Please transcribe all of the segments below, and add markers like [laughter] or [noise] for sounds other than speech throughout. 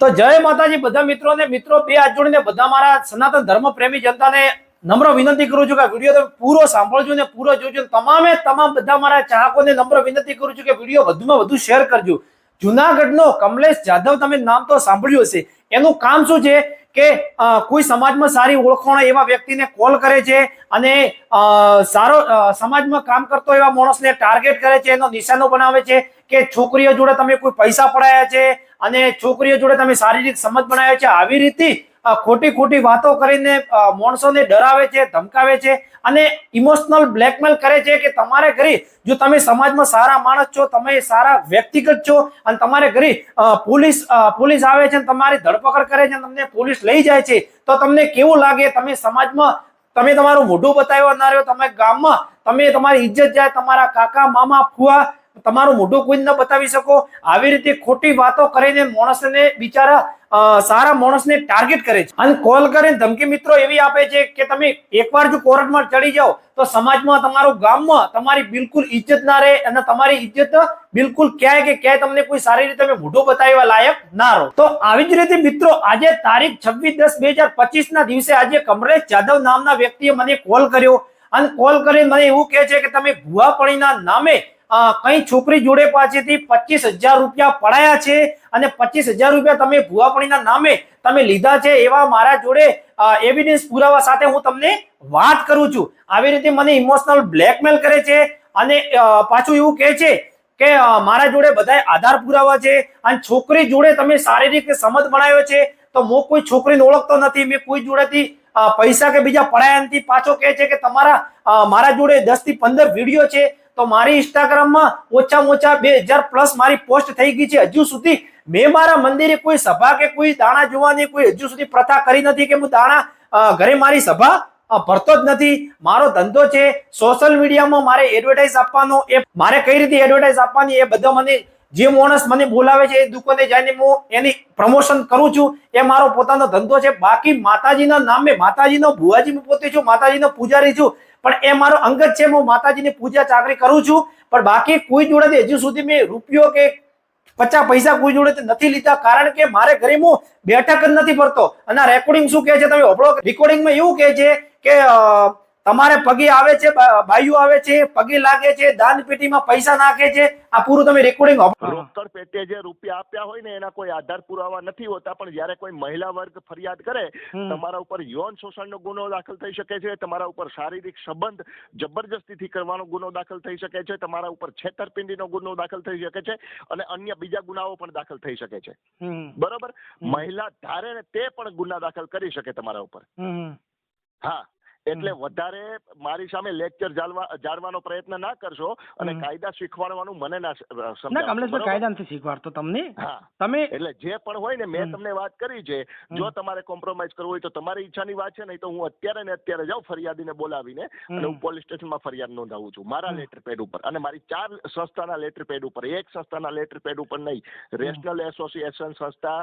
તો જય માતાજી, બધા મિત્રોને મિત્રો, બે હાથ જોડીને બધા મારા સનાતન ધર્મ પ્રેમી જનતાને નમ્ર વિનંતી કરું છું કે વીડિયો તમે પૂરો સાંભળજો ને પૂરો જોજો તમામે તમામ બધા મારા ચાહકોને નમ્ર વિનંતી કરું છું કે વીડિયો વધુમાં વધુ શેર કરજો. જુનાગઢનો કમલેશ જાધવ તમે નામ તો સાંભળ્યું હશે. એનું કામ શું છે કે કોઈ સમાજમાં સારી ઓળખાણ એવા વ્યક્તિને કોલ કરે છે અને સારો સમાજમાં કામ કરતો એવા માણસને ટાર્ગેટ કરે છે, એનો નિશાનો બનાવે છે. કે છોકરીઓ જોડે તમે કોઈ પૈસા પડાયા છે અને છોકરીઓ જોડે તમે શારીરિક સમજ બનાવ્યા છે, આવી રીતે ખોટી ખોટી વાતો કરીને માણસોને ડરાવે છે, ધમકાવે છે અને ઇમોશનલ બ્લેકમેલ કરે છે કે તમારે ઘરે, જો તમે સમાજમાં સારા માણસ છો, તમે સારા વ્યક્તિગત છો અને તમારે ઘરે પોલીસ પોલીસ આવે છે તમારી ધરપકડ કરે છે તમને પોલીસ લઈ જાય છે, તો તમને કેવું લાગે? તમે સમાજમાં, તમે તમારું મોઢું બતાવ્યો ના રહ્યો તમે ગામમાં, તમે તમારી ઇજ્જત જાય, તમારા કાકા, મામા, ફુવા તમારું મોઢું કોઈ ન બતાવી શકો. આવી રીતે ખોટી વાતો કરીને માણસને બિચારા સારા માણસને ટાર્ગેટ કરે છે. અને કોલ કરીને ધમકી મિત્રો એવી આપે છે કે તમે એકવાર જો કોર્ટમાં ચડી જાઓ, તો સમાજમાં તમારું ગામમાં તમારી બિલકુલ ઇજ્જત ના રહે અને તમારી ઇજ્જત બિલકુલ ક્યાંય કે ક્યાંય તમને કોઈ સારી રીતે તમે મોઢું બતાવવા લાયક ના રહો. તો આવી જ રીતે મિત્રો આજે તારીખ છવ્વીસ દસ બે હજાર પચીસ ના દિવસે આજે કમરેશ જાદવ નામના વ્યક્તિએ મને કોલ કર્યો. અને કોલ કરીને મને એવું કહે છે કે તમે ભુવાપણીના નામે કઈ છોકરી જોડે પાસેથી પચીસ હજાર રૂપિયા પડાયા છે અને પચીસ હજાર રૂપિયા તમે ભુવાપણીના નામે તમે લીધા છે એવા મારા જોડે એવિડન્સ પુરાવા સાથે હું તમને વાત કરું છું. આવી રીતે મને ઇમોશનલ બ્લેકમેલ કરે છે અને પાછું એવું કહે છે કે મારા જોડે બધા આધાર પુરાવા છે અને છોકરી જોડે તમે શારીરિક સમજ બનાવ્યો છે તો હું કોઈ છોકરીને ઓળખતો નથી, મેં કોઈ જોડેથી પૈસા કે બીજા પડાયા નથી. પાછો કહે છે કે તમારા મારા જોડે દસથી પંદર વીડિયો છે તો મારી ઇન્સ્ટાગ્રામમાં ઓછામાં ઓછા બે હજાર પ્લસ મારી પોસ્ટ થઈ ગઈ છે. હજુ સુધી મેં મારા મંદિરે કોઈ સભા કે કોઈ દાણા જોવાની કોઈ હજુ સુધી પ્રથા કરી નથી કે હું દાણા ઘરે મારી સભા ભરતો જ નથી. મારો ધંધો છે સોશિયલ મીડિયામાં મારે એડવર્ટાઇઝ આપવાનો, એ મારે કઈ રીતે એડવર્ટાઇઝ આપવાની એ બધા મને, જે માણસ મને બોલાવે છે એ દુકાને જઈને હું એની પ્રમોશન કરું છું. એ મારો પોતાનો ધંધો છે. બાકી માતાજીના નામે માતાજીનો ભુવાજી હું પોતે છું, માતાજીનો પૂજારી છું. પણ એ મારો અંગત છે, હું માતાજીની પૂજા ચાકરી કરું છું. પણ બાકી કોઈ જોડે હજુ સુધી મેં રૂપિયો કે પચાસ પૈસા કોઈ જોડે નથી લીધા, કારણ કે મારે ઘરે હું બેઠક જ નથી ભરતો અને રેકોર્ડિંગ શું કહે છે તમે હોબળો રેકોર્ડિંગમાં એવું કહે છે કે તમારે પગે આવે છે ભાઈઓ આવે છે પગે લાગે છે દાન પેટીમાં પૈસા નાખે છે આ પૂરું તમે રેકોર્ડિંગ રોકડ પેટે જે રૂપિયા આપ્યા હોય ને એના કોઈ આધાર પુરાવા નથી હોતા પણ જ્યારે કોઈ મહિલા વર્ગ ફરિયાદ કરે તમારા ઉપર યૌન શોષણનો ગુનો દાખલ થઈ શકે છે તમારા ઉપર શારીરિક સંબંધ જબરજસ્તીથી કરવાનો ગુનો દાખલ થઈ શકે છે તમારા ઉપર છેતરપિંડીનો ગુનો દાખલ થઈ શકે છે અને અન્ય બીજા ગુનાઓ પણ દાખલ થઈ શકે છે. બરોબર? મહિલા ધારે ને તે પણ ગુના દાખલ કરી શકે તમારા ઉપર. હા. એટલે વધારે મારી સામે લેક્ચર જાળવાનો પ્રયત્ન ના કરશો અને કાયદા શીખવાડવાનું મને ના સમજાય કમલેશભાઈ કાયદા નથી શીખવાડતો તમને? તમે એટલે જે પણ હોય ને મેં તમને વાત કરી છે જો તમારે કોમ્પ્રોમાઇઝ કરવું હોય તો તમારી ઈચ્છાની વાત છે નહીં તો હું અત્યારે ને અત્યારે જાઉં ફરિયાદીને બોલાવીને અને હું પોલીસ સ્ટેશનમાં ફરિયાદ નોંધાવું છું મારા લેટર પેડ ઉપર. અને મારી ચાર સંસ્થાના લેટર પેડ ઉપર એક સંસ્થાના લેટર પેડ ઉપર નહીં. રેશનલ એસોસિએશન સંસ્થા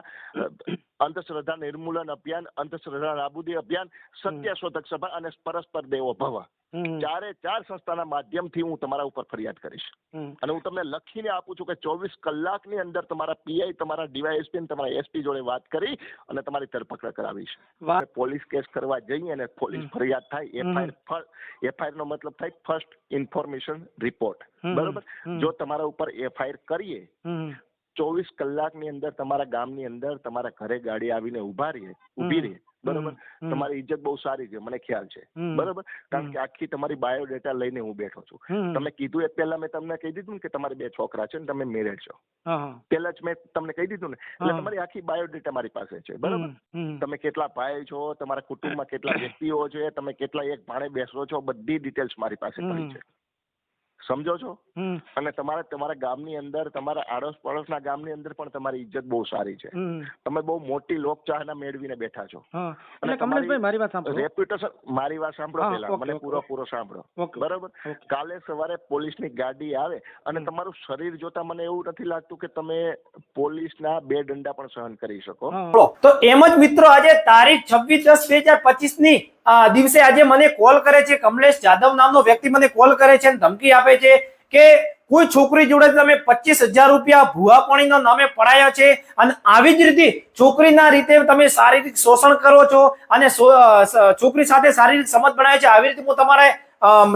અંધશ્રદ્ધા નિર્મૂલન અભિયાન અંધશ્રદ્ધા નાબૂદી અભિયાન સત્ય શોધક સભા અને પરસ્પર દેવો ભવ. ચારે ચાર સંસ્થાના માધ્યમથી હું તમારા ઉપર ફરિયાદ કરીશ. અને હું તમને લખીને આપું છું કે ચોવીસ કલાકની અંદર તમારા પીઆઈ તમારા ડીવાયએસપી અને તમારા એસપી જોડે વાત કરી અને તમારી ધરપકડ કરાવીશ. પોલીસ કેસ કરવા જઈએ અને પોલીસ ફરિયાદ થાય. એફઆઈઆર એફઆઈઆર નો મતલબ થાય ફર્સ્ટ ઇન્ફોર્મેશન રિપોર્ટ. બરોબર? જો તમારા ઉપર એફઆઈઆર કરીએ ચોવીસ કલાકની અંદર તમારા ગામની અંદર તમારા ઘરે ગાડી આવીને ઊભા રહે ઊભી રહે બરોબર? તમારી ઇજ્જત બહુ સારી છે મને ખ્યાલ છે. બરોબર? કારણ કે આખી તમારી બાયોડેટા લઈને હું બેઠો છું. તમે કીધું એ પહેલા મેં તમને કહી દીધું કે તમારે બે છોકરા છે ને તમે મેરેડ છો. પહેલા જ મેં તમને કહી દીધું ને એટલે તમારી આખી બાયોડેટા મારી પાસે છે બરોબર. તમે કેટલા ભાઈ છો તમારા કુટુંબમાં કેટલા [coughs] વ્યક્તિઓ છે તમે કેટલા એક ભાણે બેસો છો બધી ડિટેલ્સ મારી પાસે પડી છે. સમજો છો? અને તમારે તમારા ગામની અંદર તમારા આડોશ પડોશના ગામની અંદર પણ તમારી ઇજ્જત બહુ સારી છે. તમે બહુ મોટી લોકચાહના મેળવીને બેઠા છો. અને કમલેશભાઈ મારી વાત સાંભળો. રેપ્યુટેશન મારી વાત સાંભળો પહેલા. મને પૂરો પૂરો સાંભળો. બરોબર? કાલે સવારે પોલીસની ગાડી આવે અને તમારું શરીર જોતા મને એવું નથી લાગતું કે તમે પોલીસના બે દંડા પણ સહન કરી શકો. તો એમ જ મિત્રો આજે તારીખ છવ્વીસ દસ બે હજાર પચીસની અ, દિવસે આજે મને કોલ કરે છે કમલેશ જાદવ નામનો વ્યક્તિ મને કોલ કરે છે અને ધમકી આપે છે કે કોઈ છોકરી જોડે તમે પચીસ હજાર રૂપિયા ભુવાપણીના નામે પડાયા છે અને આવી જ રીતે છોકરીના રીતે તમે શારીરિક શોષણ કરો છો અને છોકરી સાથે શારીરિક સમજ બનાવે છે, આવી રીતે હું તમારે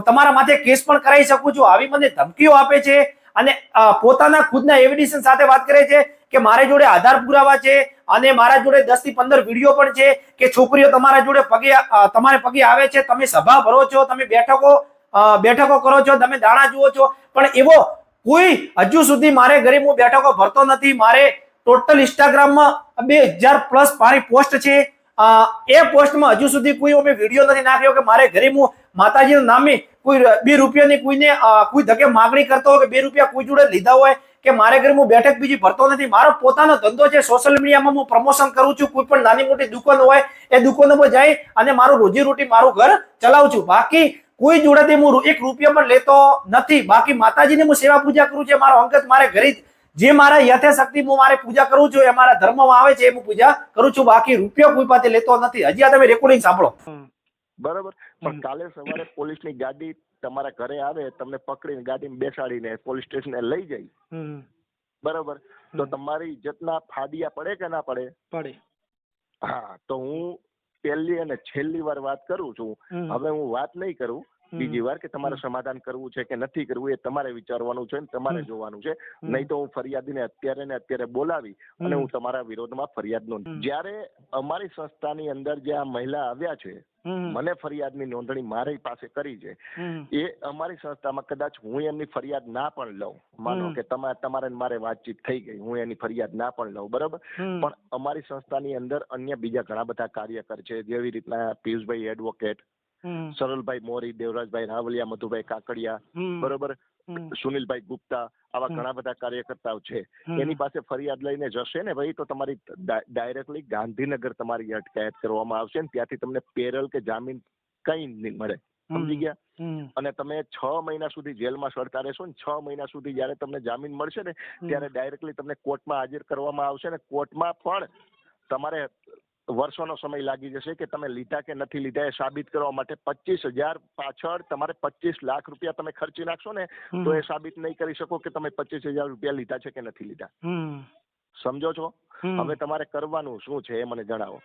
તમારા માથે કેસ પણ કરાવી શકું છું. આવી મને ધમકીઓ આપે છે અને પોતાના ખુદના એવિડન્સ સાથે વાત કરે છે કે મારી જોડે આધાર પુરાવા છે અને મારા જોડે દસથી પંદર વીડિયો પણ છે કે છોકરીઓ તમારા જોડે પગે તમારે પગે આવે છે, તમે સભા ભરો છો, તમે બેઠકો બેઠકો કરો છો, તમે દાણા જુઓ છો. પણ એવો કોઈ હજુ સુધી મારે ગરીબ હું બેઠકો ભરતો નથી. મારે ટોટલ ઇન્સ્ટાગ્રામમાં બે હજાર પ્લસ મારી પોસ્ટ છે. એ પોસ્ટમાં હજુ સુધી કોઈ અમે વીડિયો નથી નાખ્યો કે મારે ગરીબ હું માતાજીના નામે કોઈ બે રૂપિયાની કોઈને કોઈ ધકે માગણી કરતો હોય કે બે રૂપિયા કોઈ જોડે લીધા હોય કે મારે ઘરે હું બેઠક બીજી ભરતો નથી. મારો પોતાનો ધંધો છે સોશિયલ મીડિયામાં હું પ્રમોશન કરું છું, કોઈ પણ નાની મોટી દુકાન હોય, એ દુકાનોમાં જાય અને મારું રોજીરોટી મારું ઘર ચલાવું છું. બાકી કોઈ જોડેથી હું એક રૂપિયા પણ લેતો નથી. બાકી માતાજીની હું સેવા પૂજા કરું છું મારો અંગત મારે ઘરે જે. મારા યથાશક્તિ હું મારે પૂજા કરું છું, એ મારા ધર્મમાં આવે છે, એ હું પૂજા કરું છું. બાકી રૂપિયો કોઈ પાસે લેતો નથી. હજી આ તમે રેકોર્ડિંગ સાંભળો. બરાબર. પણ કાલે સવારે પોલીસની ગાડી તમારા ઘરે આવે તમને પકડીને ગાડીમાં બેસાડીને પોલીસ સ્ટેશને લઈ જાય. બરોબર? તો તમારી ઇજ્જતના ફાડિયા પડે કે ના પડે? પડે. હા તો હું પહેલી અને છેલ્લી વાર વાત કરું છું. હવે હું વાત નહીં કરું. બીજી વાર કે તમારે સમાધાન કરવું છે કે નથી કરવું એ તમારે વિચારવાનું છે ને તમારે જોવાનું છે. નહીં તો હું ફરિયાદીને અત્યારે ને અત્યારે બોલાવી અને હું તમારા વિરોધમાં ફરિયાદ નોંધ જ્યારે અમારી સંસ્થાની અંદર જે આ મહિલા આવ્યા છે મને ફરિયાદની નોંધણી મારી પાસે કરી છે એ અમારી સંસ્થામાં કદાચ હું એમની ફરિયાદ ના પણ લઉં. માનો કે તમે તમારે મારે વાતચીત થઈ ગઈ હું એની ફરિયાદ ના પણ લઉં બરાબર? પણ અમારી સંસ્થાની અંદર અન્ય બીજા ઘણા બધા કાર્યકર છે જેવી રીતના પિયુષભાઈ એડવોકેટ હમ. સરળભાઈ મોરી દેવરાજભાઈ રાવલિયા મધુભાઈ કાકડિયા બરોબર. સુનિલભાઈ ગુપ્તા આવા ઘણા બધા કાર્યકર્તાઓ છે. એની પાસે ફરિયાદ લઈને જશે ને ભાઈ? તો તમારી ડાયરેક્ટલી ગાંધીનગર તમારી અટકાયત કરવામાં આવશે ને ત્યાંથી તમને પેરલ કે જામીન કઈ નહીં મળે. સમજી ગયા? અને તમે છ મહિના સુધી જેલમાં સડતા રહેશો ને છ મહિના સુધી જયારે તમને જામીન મળશે ને ત્યારે ડાયરેક્ટલી તમને કોર્ટમાં હાજર કરવામાં આવશે ને કોર્ટમાં પણ તમારે વર્ષોનો સમય લાગી જશે કે તમે લીધા કે નથી લીધા એ સાબિત કરવા માટે પચીસ હજાર પાછળ તમારે પચીસ લાખ રૂપિયા તમે ખર્ચી નાખશો ને તો એ સાબિત નહીં કરી શકો કે તમે પચીસ હજાર રૂપિયા લીધા છે કે નથી લીધા. સમજો છો. હવે તમારે કરવાનું શું છે એ મને જણાવો.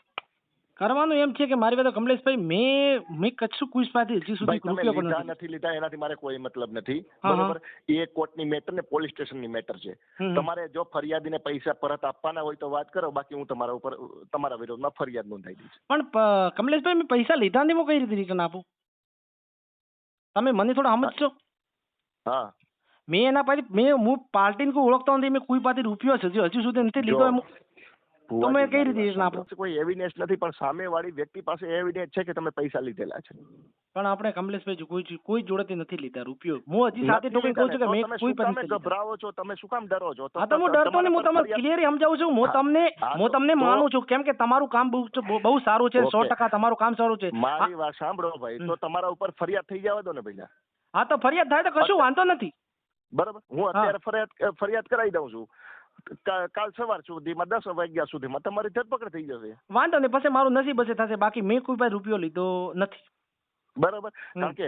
કરવાનું એમ છે કે મારી પાસે કમલેશભાઈ મેં મેં કચ્છું કોઈ પાસે હજી સુધી રૂપિયો પણ નથી. નથી લીધા એનાથી મારે કોઈ મતલબ નથી. બરોબર? એ કોર્ટની મેટર ને પોલીસ સ્ટેશનની મેટર છે. તમારે જો ફરિયાદીને પૈસા પરત આપવાના હોય તો વાત કરો બાકી હું તમારા ઉપર તમારા વિરોધમાં ફરિયાદ નોંધાઈ દઈશ. પણ કમલેશભાઈ મેં પૈસા લીધા નથી હું કઈ રીતે રિટર્ન આપું? તમે મને થોડા સમજશો? હા. મેં એના પાછી મેં હું પાર્ટીને કોઈ ઓળખતો નથી મેં કોઈ પાસે રૂપિયો છે હજુ હજુ સુધી નથી લીધો એમ તો મેં કઈ રીતે રીતના આપું? કોઈ એવિડન્સ નથી પણ સામેવાળી વ્યક્તિ પાસે એવિડન્સ છે કે તમે પૈસા લીધેલા છે? પણ આપણે કમલેશભાઈ કોઈ કોઈ જોડેથી નથી લીધા રૂપિયો. હું હજી સાથે ટોકન કહું છું કે મેં કોઈ પણ તમે. ગભરાવો છો? તમે શું કામ ડરો છો? હા તો હું ડરતો નહીં. હું તમને ક્લિયરલી સમજાવું છું. હું તમને હું તમને માનું છું કેમ કે તમારું કામ બહુ સારું છે. સો ઓકે. ટકા તમારું કામ સારું છે. મારી વાત સાંભળો ભાઈ. તો તમારા ઉપર ફરિયાદ થઈ જવા દો ને ભઈલા હા તો ફરિયાદ થાય તો કશું વાંધો નથી. બરાબર. હું. અત્યારે ફરિયાદ ફરિયાદ કરાવી દઉં છું. કાલ સવાર સુધીમાં દસ વાગ્યા સુધીમાં. તમારી ધરપકડ થઈ જશે. વાંધો નહીં પછી મારું નસીબ હશે થશે. બાકી મેં કોઈ પાસે રૂપિયો લીધો નથી. બરાબર? કારણ કે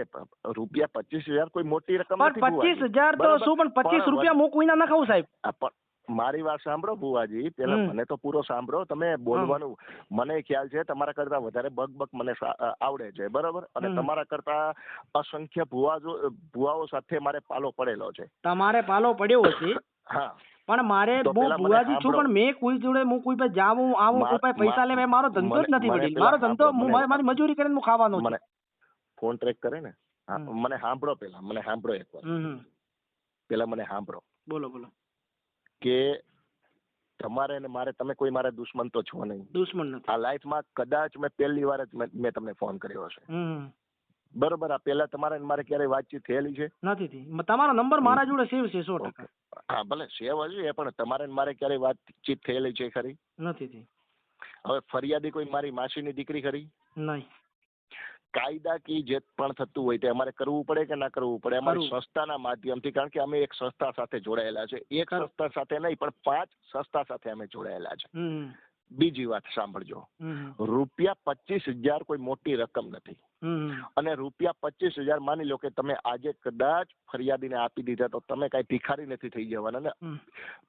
રૂપિયા પચીસ હજાર કોઈ મોટી રકમ નથી પચીસ હજાર તો શું પણ પચીસ રૂપિયા હું કોઈના ના ખાઉં સાહેબ. મારી વાત સાંભળો ભુવાજી. પેલા મને તો પૂરો સાંભળો. તમે બોલવાનું મને ખ્યાલ છે તમારા કરતા વધારે બગ બગ મને આવડે છે. બરાબર? અને તમારા કરતા અસંખ્ય ભુવા ભુવાઓ સાથે મારે પાલો પડેલો છે. તમારે પાલો પડ્યો છે. હા. પણ મારે હું ભુવાજી છું પણ મેં કોઈ જોડે હું કોઈ પાસે જાવું આવું કોઈ પાસે પૈસા મા- મારો ધંધો જ નથી વડીલ મારો ધંધો હું મારી મજૂરી કરીને હું ખાવાનો છું. ફોન ટ્રેક કરે ને? મને સાંભળો પેલા મને સાંભળો એકવાર હમ હમ. પેલા મને સાંભળો. બોલો બોલો. કે તમારે ને મારે તમે કોઈ મારા દુશ્મન તો છો નહીં. દુશ્મન નથી. આ લાઈફમાં કદાચ મેં પહેલી વાર જ મેં મેં તમને ફોન કર્યો હશે. બરોબર આ પહેલા તમારે મારે ક્યારેય વાતચીત થયેલી છે? નથી થઈ તમારો નંબર મારા જોડે સેવ છે સો ટકા. હા ભલે સેવ હજુ એ પણ તમારે મારે ક્યારેય વાતચીત થયેલી છે ખરી? નથી થઈ હવે ફરિયાદી કોઈ મારી માસીની દીકરી ખરી? નહીં. કાયદાકીય જે પણ થતું હોય તે અમારે કરવું પડે કે ના કરવું પડે? અમારી. સંસ્થાના માધ્યમથી કારણ કે અમે એક સંસ્થા સાથે જોડાયેલા છે. એક સંસ્થા સાથે નહીં પણ પાંચ સંસ્થા સાથે અમે જોડાયેલા છે. બીજી વાત સાંભળજો. રૂપિયા પચીસ હજાર કોઈ મોટી રકમ નથી. અને રૂપિયા પચીસ હજાર માની લો કે તમે આજે કદાચ ફરિયાદીને આપી દીધા તો તમે કઈ ભિખારી નથી થઈ જવાના ને?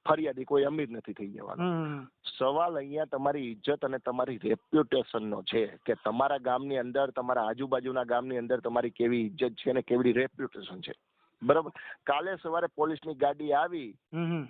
ફરિયાદી કોઈ અમીર નથી થઈ જવાનું. સવાલ અહીંયા તમારી ઇજ્જત અને તમારી રેપ્યુટેશન નો છે કે તમારા ગામની અંદર તમારા આજુબાજુના ગામની અંદર તમારી કેવી ઇજ્જત છે અને કેવી રેપ્યુટેશન છે? બરાબર? કાલે સવારે પોલીસની ગાડી આવી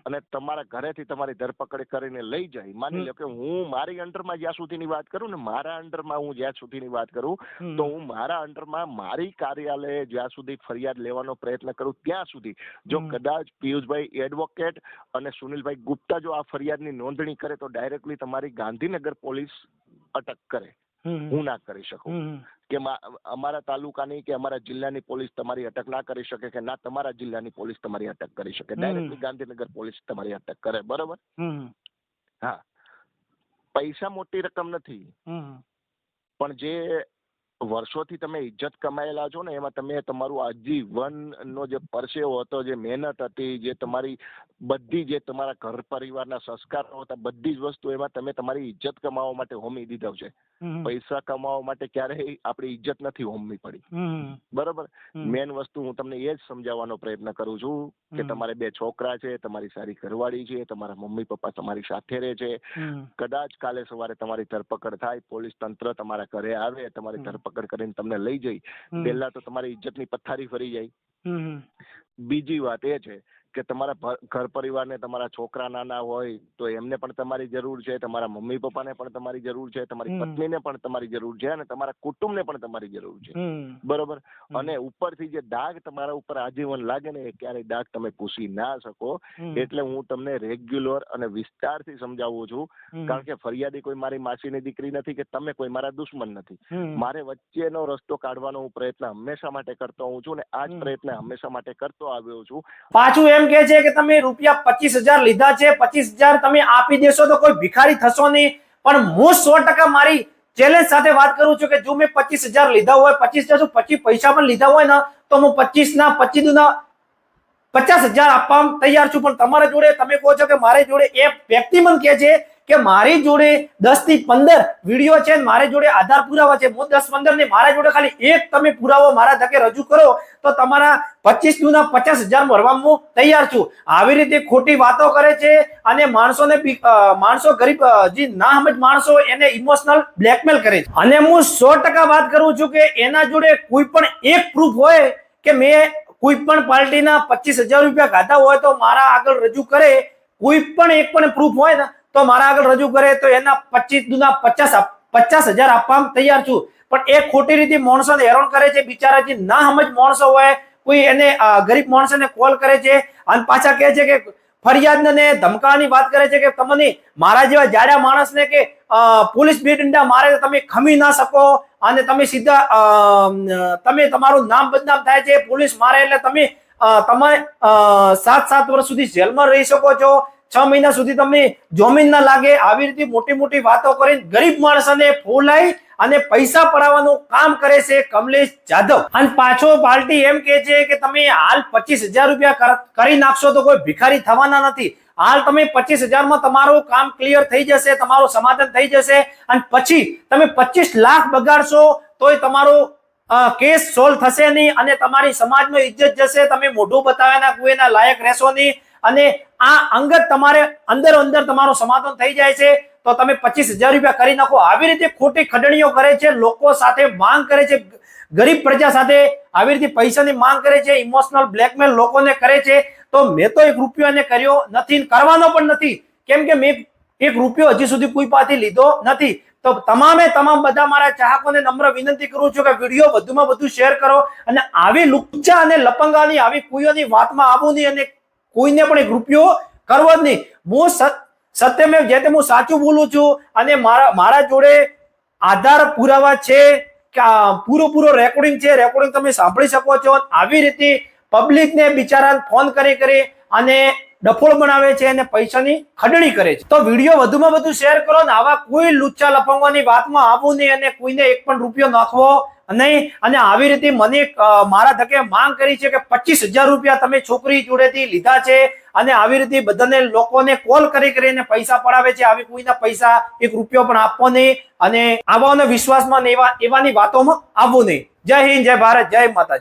અને તમારા ઘરેથી તમારી ધરપકડ કરીને લઈ જાય. માની લો કે હું મારી અંડરમાં જ્યાં સુધીની વાત કરું ને મારા અંડરમાં હું જ્યાં સુધીની વાત કરું તો હું મારા અંડરમાં મારી કાર્યાલયે જ્યાં સુધી ફરિયાદ લેવાનો પ્રયત્ન કરું ત્યાં સુધી. જો કદાચ પિયુષભાઈ એડવોકેટ અને સુનિલભાઈ ગુપ્તા જો આ ફરિયાદની નોંધણી કરે તો ડાયરેક્ટલી તમારી ગાંધીનગર પોલીસ અટક કરે. હું ના કરી શકું. કે અમારા તાલુકાની કે અમારા જિલ્લાની પોલીસ તમારી અટક ના કરી શકે કે ના તમારા જિલ્લાની પોલીસ તમારી અટક કરી શકે. ડાયરેક્ટલી ગાંધીનગર પોલીસ તમારી અટક કરે બરોબર? હા. પૈસા મોટી રકમ નથી. પણ જે વર્ષોથી તમે ઇજ્જત કમાયેલા છો ને એમાં તમે તમારું આજીવન નો જે પરસેવો હતો જે મહેનત હતી જે તમારી બધી જે તમારા ઘર પરિવારના સંસ્કારો હતા બધી જ વસ્તુ એમાં તમે તમારી ઇજ્જત કમાવા માટે હોમી દીધો છે. પૈસા કમાવા માટે ક્યારેય આપણી ઇજ્જત નથી હોમવી પડી. બરોબર? મેન વસ્તુ હું તમને એ જ સમજાવવાનો પ્રયત્ન કરું છું કે તમારે બે છોકરા છે તમારી સારી ઘરવાળી છે તમારા મમ્મી પપ્પા તમારી સાથે રહે છે. કદાચ કાલે સવારે તમારી ધરપકડ થાય પોલીસ તંત્ર તમારા ઘરે આવે તમારી ધરપકડ કરીને તમને લઈ જાય. પહેલા તો તમારી ઇજ્જતની પથારી ફરી જાય. બીજી વાત એ છે કે તમારા ઘર પરિવારને તમારા છોકરા નાના હોય તો એમને પણ તમારી જરૂર છે તમારા મમ્મી પપ્પાને પણ તમારી જરૂર છે તમારી પત્નીને પણ તમારી જરૂર છે અને તમારા કુટુંબને પણ તમારી જરૂર છે. બરોબર? અને ઉપરથી જે ડાઘ તમારા ઉપર આજીવન લાગે ને એ ક્યારેય ડાઘ તમે પૂછી ના શકો. એટલે હું તમને રેગ્યુલર અને વિસ્તારથી સમજાવું છું. કારણ કે ફરિયાદી કોઈ મારી માસીની દીકરી નથી કે તમે કોઈ મારા દુશ્મન નથી. મારે વચ્ચેનો રસ્તો કાઢવાનો હું પ્રયત્ન હંમેશા માટે કરતો હોઉં છું અને આ જ પ્રયત્ન હંમેશા માટે કરતો આવ્યો છું. પાછું એમ કે છે કે તમે રૂપિયા પચીસ હજાર લીધા છે, પચીસ હજાર તમે આપી દેશો તો કોઈ ભિખારી થશો નહીં. પણ હું સો ટકા મારી ચેલેન્જ સાથે વાત કરું છું કે જો મેં પચીસ હજાર લીધા હોય, પચીસ હજાર પચીસ પૈસા પણ લીધા હોય ને, તો હું પચીસ ના પચીસ ના પચાસ હજાર આપવા તૈયાર છું. પણ તમારા જોડે તમે કહો છો કે મારી જોડે એ વ્યક્તિ મને કહે છે કે મારી જોડે દસથી પંદર વીડિયો છે મારી જોડે આધાર પુરાવા છે. હું દસ પંદર ને મારા જોડે ખાલી એક તમે પુરાવો મારા ધકે રજૂ કરો તો તમારા પચીસ ના પચાસ હજાર ભરવા હું તૈયાર છું. આવી રીતે ખોટી વાતો કરે છે અને માણસોને માણસો ગરીબ જે ના સમજ માણસો એને ઇમોશનલ બ્લેકમેલ કરે છે. અને હું સો વાત કરું છું કે એના જોડે કોઈ પણ એક પ્રૂફ હોય કે મેં કોઈ પણ પાર્ટીના પચીસ હજાર રૂપિયા ખાધા હોય તો મારા આગળ રજૂ કરે. કોઈ પણ એક પણ પ્રૂફ હોય ને તો મારા આગળ રજૂ કરે તો એના પચીસ દુના પચાસ પચાસ હજાર આપવા તૈયાર છું. પણ એ ખોટી રીતે માણસોને હેરાન કરે છે, બિચારા જે ના સમજ માણસો હોય, કોઈ એને ગરીબ માણસોને કોલ કરે છે, અને પાછા કહે છે કે ફરિયાદ ને ધમકાવાની વાત કરે છે કે તમને મારા જેવા જાડા માણસને કે પોલીસ બે ડંડા મારે તમે ખમી ના શકો, અને તમે સીધા તમે તમારું નામ બદનામ થાય છે, પોલીસ મારે એટલે તમે તમે સાત સાત વર્ષ સુધી જેલમાં રહી શકો છો છ મહિના સુધી તમને જોમીન ના લાગે આવી રીતે મોટી મોટી વાતો કરીને ગરીબ માણસોને ફોલાઈ અને પૈસા પડાવવાનું કામ કરે છે કમલેશ જાદવ અને પાછો પાર્ટી એમ કે છે કે તમે હાલ પચીસ હજાર રૂપિયા કર- નાખશો તો કોઈ ભિખારી થવાના નથી. હાલ તમે પચીસ હજારમાં તમારું કામ ક્લિયર થઈ જશે, તમારું સમાધાન થઈ જશે અને પછી તમે પચીસ લાખ બગાડશો તોય તમારું કેસ સોલ્વ થશે નહીં અને તમારી સમાજમાં ઇજ્જત જશે, તમે મોઢું બતાવ્યાના કોઈના લાયક રહેશો નહીં અને આ અંગત તમારે અંદર અંદર તમારું સમાધાન થઈ જાય છે, તો તમે પચીસ હજાર રૂપિયા કરી નાખો. આવી રીતે ખોટી ખડણીઓ કરે છે, લોકો સાથે માંગ કરે છે, ગરીબ પ્રજા સાથે આવી રીતે પૈસાની માંગ કરે છે ઇમોશનલ બ્લેકમેલ લોકોને કરે છે. તો મેં તો એક રૂપિયો એને કર્યો નથી કરવાનો પણ નથી. કેમ કે મેં એક રૂપિયો હજી સુધી કોઈ પાસેથી લીધો નથી. તો તમામે તમામ બધા મારા ચાહકોને નમ્ર વિનંતી કરું છું કે વીડિયો વધુમાં વધુ શેર કરો અને આવી લુચ્ચા અને લપંગાની, આવી કુયોની વાતમાં આવું નહીં અને કોઈને પણ એક રૂપિયો કરવો જ નહીં. હું સત- સત્યમેવ જે તે હું સાચું બોલું છું અને મારા મારા જોડે આધાર પુરાવા છે કે પૂરો પૂરો રેકોર્ડિંગ છે રેકોર્ડિંગ તમે સાંભળી શકો છો. આવી રીતે પબ્લિકને બિચારા ફોન કરી કરી અને ડફોળ બનાવે છે અને પૈસાની ખડણી કરે છે. તો વીડિયો વધુમાં વધુ શેર કરો ને આવા કોઈ લુચ્ચા લપંગવાની વાતમાં આવું નહીં અને કોઈને એક પણ રૂપિયો નાખવો નહીં. અને આવી રીતે મને મારા ધકે માંગ કરી છે કે પચીસ હજાર રૂપિયા તમે છોકરી જોડેથી લીધા છે અને આવી રીતે બધાને લોકોને કોલ કરી કરીને પૈસા પડાવે છે. આવી કોઈના પૈસા એક રૂપિયો પણ આપવો નહીં અને આવાઓના વિશ્વાસમાં એવા, એવાની વાતોમાં આવવું નહીં. જય હિન્દ, જય ભારત, જય માતાજી.